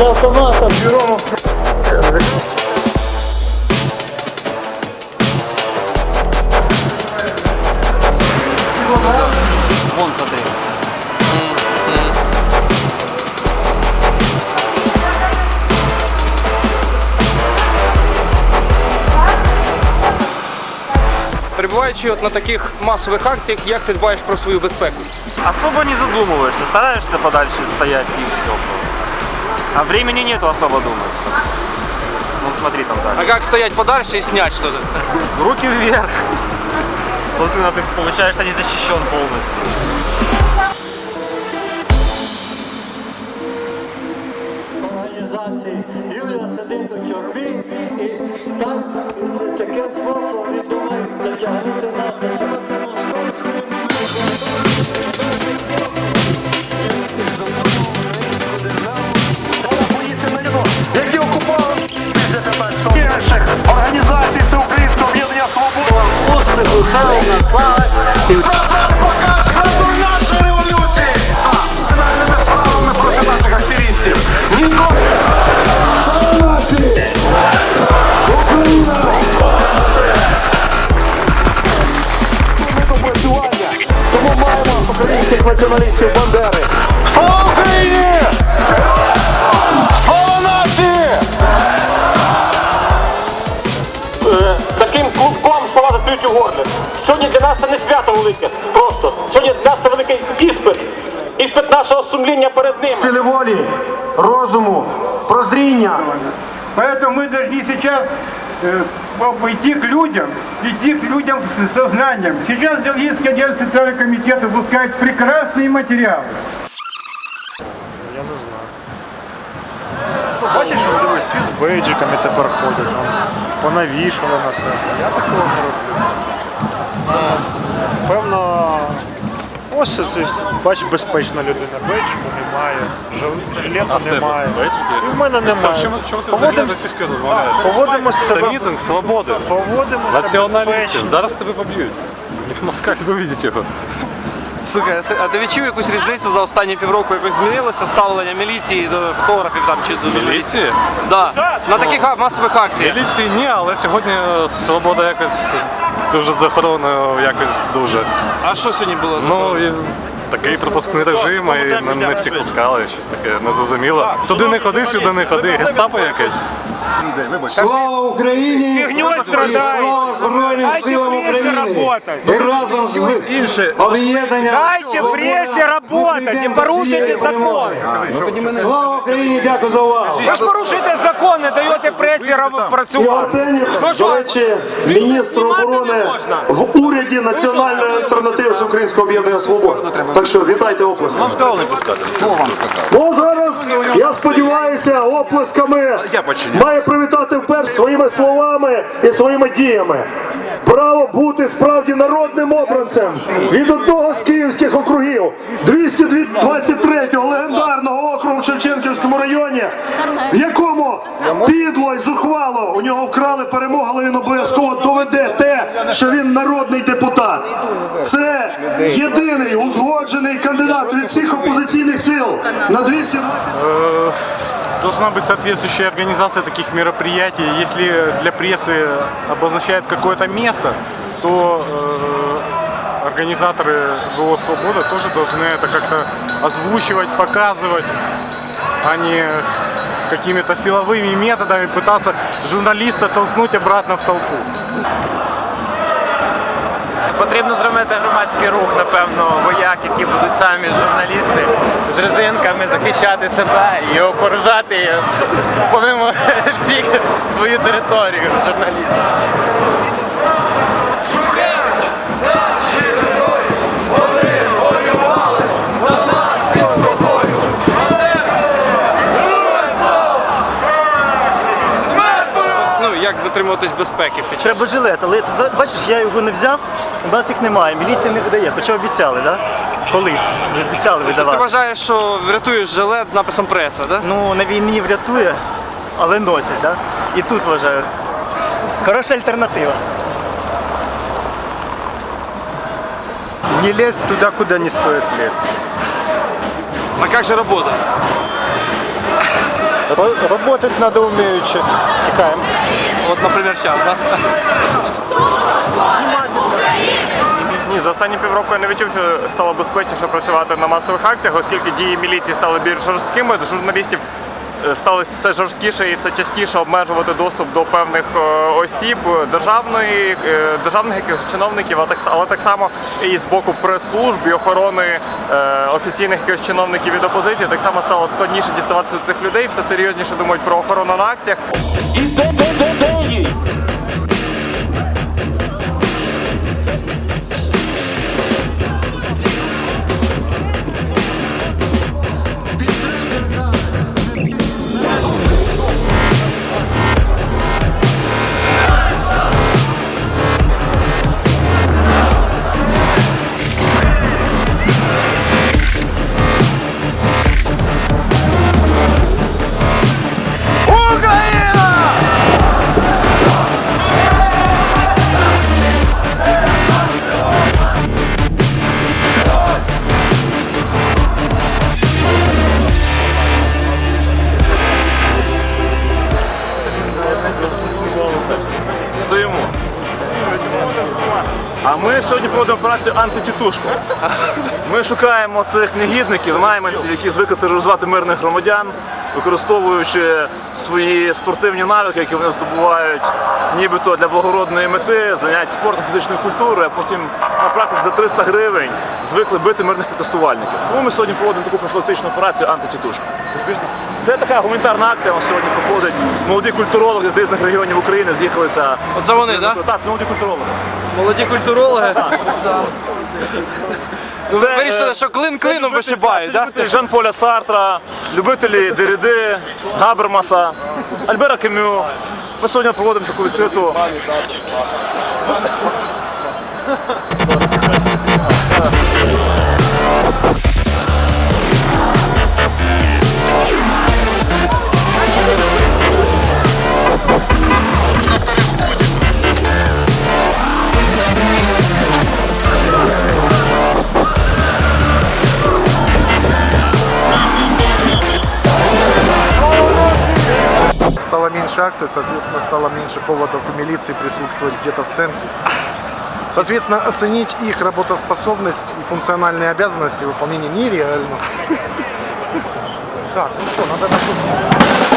За автоматом. Вон смотри. Перебуваючи от на таких масових акціях, як ти дбаєш про свою безпеку? Особо не задумываешься, стараешься подальше стоять и все. А времени нету особо думать. Вот смотри там А так. як стоять подальше і снять щось? Руки вверх. Собственно, ты получаешься не защищен полностью. організації Юлія сидить у тюрмі і так це таким способом він думає дотягнути нас до націоналістів Бандери. Слава Україні! Слава нації! Таким клубком ставати третю горлі. Сьогодні для нас це не свято велике. Просто сьогодні для нас це великий іспит. Іспит нашого сумління перед ними. Сили волі, розуму, прозріння. Поэтому мы должны сейчас э, по- пойти к людям, идти к людям с сознанием. Сейчас Белгийский отдел социального комитета выпускает прекрасные материалы. Бачиш, що дивись, всі з бейджиками тепер ходять, там, понавішали на себе. Я такого не роблю. Певно, ось це, бач, безпечна людина. Бейджику немає, жил- жилета немає. І в мене немає. Чому, чому ти Поводим- взагалі російською розмовляєш? Поводимо Це себе, мітинг свободи. поводимо Націоналістів. безпечно. Зараз тебе поб'ють. Москаль виведіть його. Слухай, а ти відчув якусь різницю за останні півроку? Якось змінилося ставлення міліції до фотографів там чи до журналістів? Міліції? Да. На таких масових акціях. Міліції ні, але сьогодні свобода якось дуже захоронена, якось дуже. А що сьогодні було? за Ну і такий пропускний режим, і не, не всі пускали, щось таке незрозуміло. Туди не ходи, сюди не ходи. Гестапо якесь. Слава Україні! І. Слава Збройним силам України! І разом з об'єднанням Дайте пресі работать, ми не порушуйте закон. Слава Україні! Дякую за увагу! Ви ж порушуєте закон, не даєте пресі працювати. До речі, міністр оборони в уряді національної альтернативи Всеукраїнського об'єднання Свобода. Так що вітайте оплесками. Ну зараз я сподіваюся, оплесками має привітати вперше своїми словами і своїми діями. Право бути справді народним обранцем від одного з київських округів 223-го легендарного округу в Шевченківському районі, в якому підло і зухвало у нього вкрали перемогу, але він обов'язково доведе що він народний депутат. Це єдиний узгоджений кандидат від всіх опозиційних сил на 220 Э, Должна быть соответствующая организация таких мероприятий. Если для прессы обозначает какое-то место, то э, организаторы ВО «Свобода» тоже должны это как-то озвучивать, показывать, а не какими-то силовыми методами пытаться журналиста толкнуть обратно в толпу. Потрібно зробити громадський рух, напевно, вояк, які будуть самі журналісти з резинками захищати себе і окоружати помимо всіх свою територію журналістів. Ну, як дотримуватись безпеки під час? Треба жилет, але ти бачиш, я його не взяв, у нас їх немає, міліція не видає, хоча обіцяли, да? Колись обіцяли Ти видавати. вважаєш, що врятуєш жилет з написом преса, да? Ну, на війні врятує, але носять, да? І тут вважаю. Хороша альтернатива. Не лезь туда, куда не стоит лезть. А як же робота? Работать надо умеючи. Тікаємо. От, наприклад, зараз, да? Ні, за останні півроку я не відчув, що стало безпечніше працювати на масових акціях, оскільки дії міліції стали більш жорсткими, журналістів е, стало все жорсткіше і все частіше обмежувати доступ до певних е, осіб державної, е, державних якихось чиновників, а так, але так само і з боку прес-служб і охорони офіційних якихось чиновників від опозиції. Так само стало складніше діставатися до цих людей, все серйозніше думають про охорону на акціях. Ми сьогодні проводимо операцію антитітушку. Ми шукаємо цих негідників, найманців, які звикли тероризувати мирних громадян, використовуючи свої спортивні навики, які вони здобувають нібито для благородної мети, занять спортом, фізичною культурою, а потім на практиці за 300 гривень звикли бити мирних протестувальників. Тому ми сьогодні проводимо таку профілактичну операцію антитітушка. Це така гуманітарна акція у нас сьогодні проходить. Молоді культурологи з різних регіонів України з'їхалися. Оце вони, да? Так, це молоді культурологи. Молоді культурологи. Ну, ви Це, вирішили, е, що клин це клином вишибають, так? любителі Жан-Поля Сартра, любителі Деріди, Габермаса, Альбера Кемю. Ми сьогодні проводимо таку відкриту. Стало акций, соответственно, стало меньше поводов у милиции присутствовать где-то в центре. Соответственно, оценить их работоспособность и функциональные обязанности выполнения нереально. Так, ну что, надо на